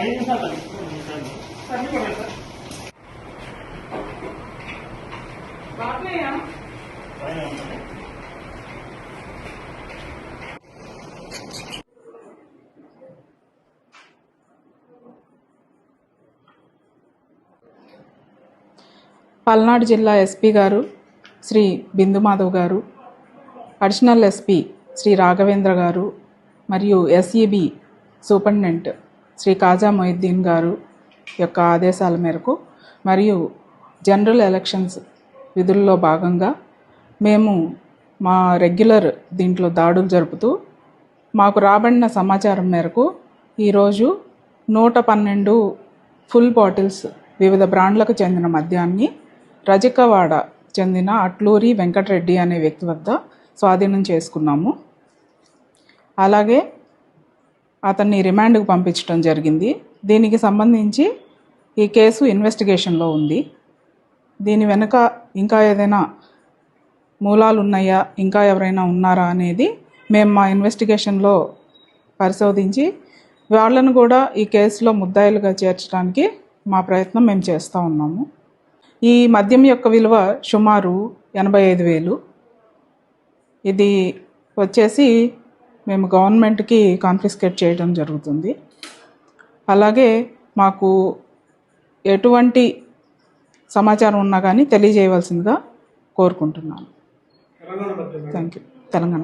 ఐదు నిమిషాలు అండి. అన్ని పడండి సార్. పైన పల్నాడు జిల్లా ఎస్పీ గారు శ్రీ బిందుమాధవ్ గారు అడిషనల్ ఎస్పీ శ్రీ రాఘవేంద్ర గారు మరియు ఎస్ఈబి సూపరింటెండెంట్ శ్రీ కాజా మొయిద్దీన్ గారు యొక్క ఆదేశాల మేరకు మరియు జనరల్ ఎలక్షన్స్ విధుల్లో భాగంగా మేము మా రెగ్యులర్ దీంట్లో దాడులు జరుపుతూ మాకు రాబడిన సమాచారం మేరకు ఈరోజు నూట పన్నెండు ఫుల్ బాటిల్స్ వివిధ బ్రాండ్లకు చెందిన మద్యాన్ని రజకవాడ చెందిన అట్లూరి వెంకటరెడ్డి అనే వ్యక్తి వద్ద స్వాధీనం చేసుకున్నాము. అలాగే అతన్ని రిమాండ్కు పంపించడం జరిగింది. దీనికి సంబంధించి ఈ కేసు ఇన్వెస్టిగేషన్లో ఉంది. దీని వెనుక ఇంకా ఏదైనా మూలాలు ఉన్నాయా ఇంకా ఎవరైనా ఉన్నారా అనేది మేము మా ఇన్వెస్టిగేషన్లో పరిశోధించి వాళ్ళను కూడా ఈ కేసులో ముద్దాయిలుగా చేర్చడానికి మా ప్రయత్నం మేము చేస్తూ ఉన్నాము. ఈ మద్యం యొక్క విలువ సుమారు ఎనభై ఐదు వేలు. ఇది వచ్చేసి మేము గవర్నమెంట్కి కాన్ఫిస్కేట్ చేయడం జరుగుతుంది. అలాగే మాకు ఎటువంటి సమాచారం ఉన్నా కానీ తెలియజేయవలసిందిగా కోరుకుంటున్నాను. Thank you Telangana